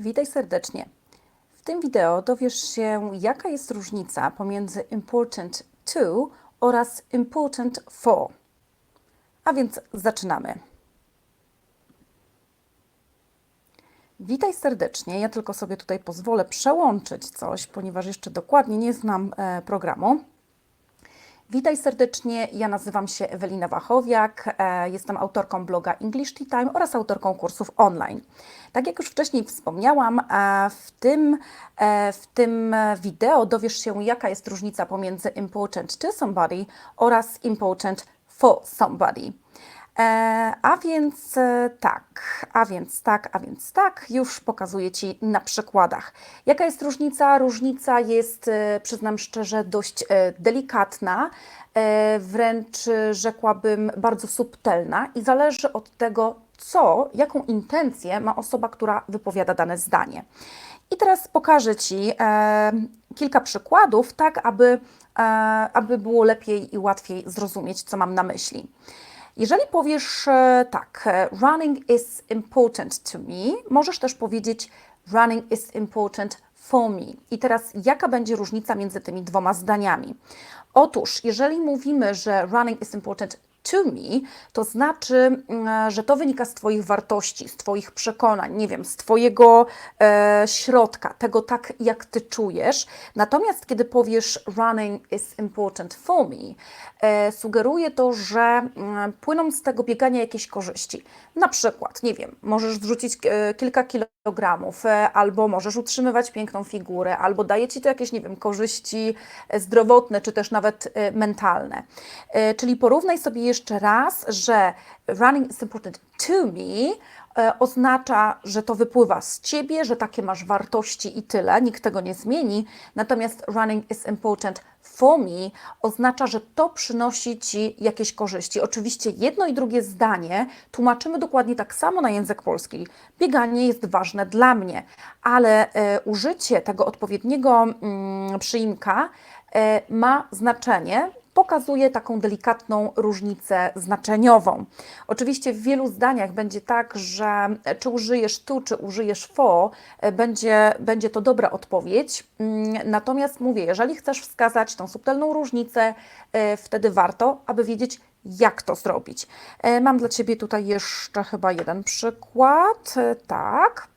Witaj serdecznie. W tym wideo dowiesz się, jaka jest różnica pomiędzy important to oraz important for. A więc zaczynamy. Witaj serdecznie. Ja tylko sobie tutaj pozwolę przełączyć coś, ponieważ jeszcze dokładnie nie znam e, programu. Witaj serdecznie, ja nazywam się Ewelina Wachowiak, e, jestem autorką bloga English Tea Time oraz autorką kursów online. Tak jak już wcześniej wspomniałam, e, w tym, e, w tym wideo dowiesz się, jaka jest różnica pomiędzy important to somebody oraz important for somebody. E, a więc e, tak, a więc tak, a więc tak, już pokazuję Ci na przykładach. Jaka jest różnica? Różnica jest, e, przyznam szczerze, dość delikatna, wręcz rzekłabym bardzo subtelna i zależy od tego, co, jaką intencję ma osoba, która wypowiada dane zdanie. I teraz pokażę Ci e, kilka przykładów, tak aby, e, aby było lepiej i łatwiej zrozumieć, co mam na myśli. Jeżeli powiesz e, tak, e, running is important to me, możesz też powiedzieć running is important for me. I teraz jaka będzie różnica między tymi dwoma zdaniami? Otóż, jeżeli mówimy, że running is important to me, to znaczy, mm, że to wynika z Twoich wartości, z Twoich przekonań, nie wiem, z Twojego e, środka, tego tak, jak Ty czujesz. Natomiast kiedy powiesz running is important for me, e, sugeruje to, że mm, płyną z tego biegania jakieś korzyści. Na przykład, nie wiem, możesz zrzucić e, kilka kilogramów, e, albo możesz utrzymywać piękną figurę, albo daje Ci to jakieś, nie wiem, korzyści e, zdrowotne, czy też nawet e, mentalne. E, Czyli porównaj sobie jeszcze raz, że running is important to me e, oznacza, że to wypływa z ciebie, że takie masz wartości i tyle, nikt tego nie zmieni. Natomiast running is important for me oznacza, że to przynosi ci jakieś korzyści. Oczywiście jedno i drugie zdanie tłumaczymy dokładnie tak samo na język polski. Bieganie jest ważne dla mnie, ale e, użycie tego odpowiedniego mm, przyimka e, ma znaczenie, pokazuje taką delikatną różnicę znaczeniową. Oczywiście w wielu zdaniach będzie tak, że czy użyjesz tu, czy użyjesz for, e, będzie, będzie to dobra odpowiedź. Mm, Natomiast mówię, jeżeli chcesz wskazać tą subtelną różnicę, e, wtedy warto, aby wiedzieć, jak to zrobić. E, Mam dla Ciebie tutaj jeszcze chyba jeden przykład. Tak.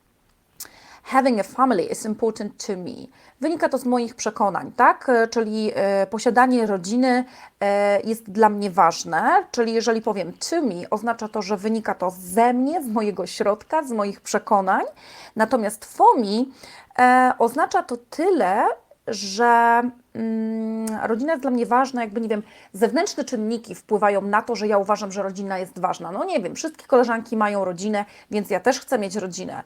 Having a family is important to me. Wynika to z moich przekonań, tak? E, Czyli e, posiadanie rodziny e, jest dla mnie ważne. Czyli jeżeli powiem to me, oznacza to, że wynika to ze mnie, z mojego środka, z moich przekonań. Natomiast for me oznacza to tyle, że rodzina jest dla mnie ważna, jakby nie wiem, zewnętrzne czynniki wpływają na to, że ja uważam, że rodzina jest ważna. No nie wiem, wszystkie koleżanki mają rodzinę, więc ja też chcę mieć rodzinę.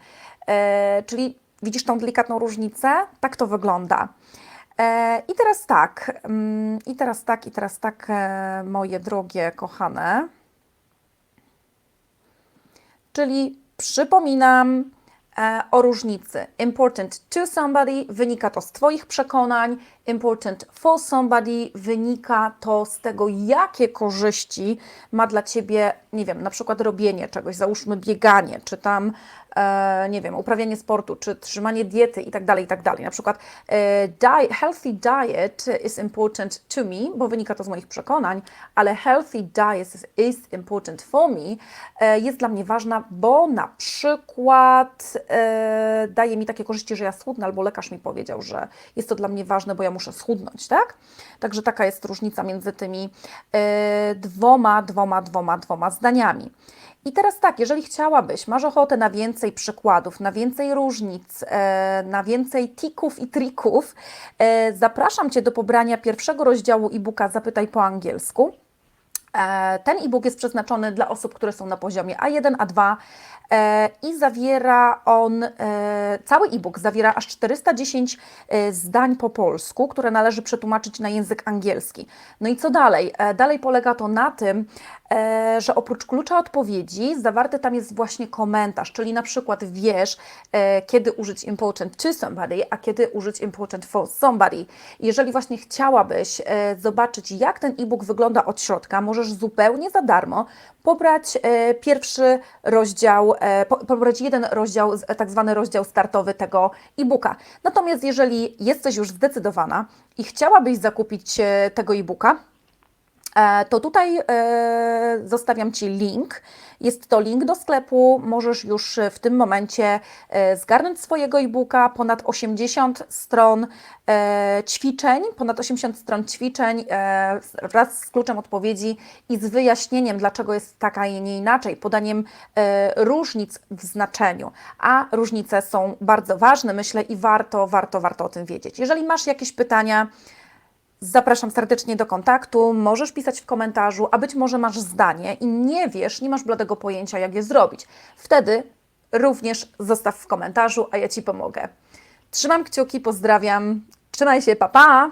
E, czyli widzisz tą delikatną różnicę? Tak to wygląda. E, I teraz tak, mm, i teraz tak, i teraz tak, e, moje drogie, kochane. Czyli przypominam e, o różnicy. Important to somebody wynika to z Twoich przekonań, important for somebody wynika to z tego, jakie korzyści ma dla Ciebie, nie wiem, na przykład robienie czegoś, załóżmy bieganie, czy tam, e, nie wiem, uprawianie sportu, czy trzymanie diety i tak dalej, i tak dalej. Na przykład e, di- healthy diet is important to me, bo wynika to z moich przekonań, ale healthy diet is, is important for me e, jest dla mnie ważna, bo na przykład e, daje mi takie korzyści, że ja schudnę, albo lekarz mi powiedział, że jest to dla mnie ważne, bo ja muszę schudnąć, tak? Także taka jest różnica między tymi e, dwoma, dwoma, dwoma, dwoma zdaniami. I teraz tak, jeżeli chciałabyś, masz ochotę na więcej przykładów, na więcej różnic, e, na więcej tików i trików, e, zapraszam Cię do pobrania pierwszego rozdziału e-booka Zapytaj po angielsku. E, Ten e-book jest przeznaczony dla osób, które są na poziomie A1, A2 e, i zawiera on, e, cały e-book zawiera aż 410 e, zdań po polsku, które należy przetłumaczyć na język angielski. No i co dalej? Dalej polega to na tym, że oprócz klucza odpowiedzi zawarty tam jest właśnie komentarz, czyli na przykład wiesz, e, kiedy użyć important to somebody, a kiedy użyć important for somebody. Jeżeli właśnie chciałabyś e, zobaczyć, jak ten e-book wygląda od środka, możesz zupełnie za darmo pobrać e, pierwszy rozdział, e, po, pobrać jeden rozdział, tak zwany rozdział startowy tego e-booka. Natomiast jeżeli jesteś już zdecydowana i chciałabyś zakupić e, tego e-booka, E, to tutaj e, zostawiam Ci link. Jest to link do sklepu. Możesz już w tym momencie e, zgarnąć swojego e-booka. Ponad 80 stron e, ćwiczeń, ponad 80 stron ćwiczeń e, wraz z kluczem odpowiedzi i z wyjaśnieniem, dlaczego jest taka, a nie inaczej, podaniem e, różnic w znaczeniu. A różnice są bardzo ważne, myślę, i warto, warto, warto o tym wiedzieć. Jeżeli masz jakieś pytania, Zapraszam serdecznie do kontaktu. Możesz pisać w komentarzu, a być może masz zdanie i nie wiesz, nie masz bladego pojęcia, jak je zrobić. Wtedy również zostaw w komentarzu, a ja Ci pomogę. Trzymam kciuki, pozdrawiam. Trzymaj się, pa pa!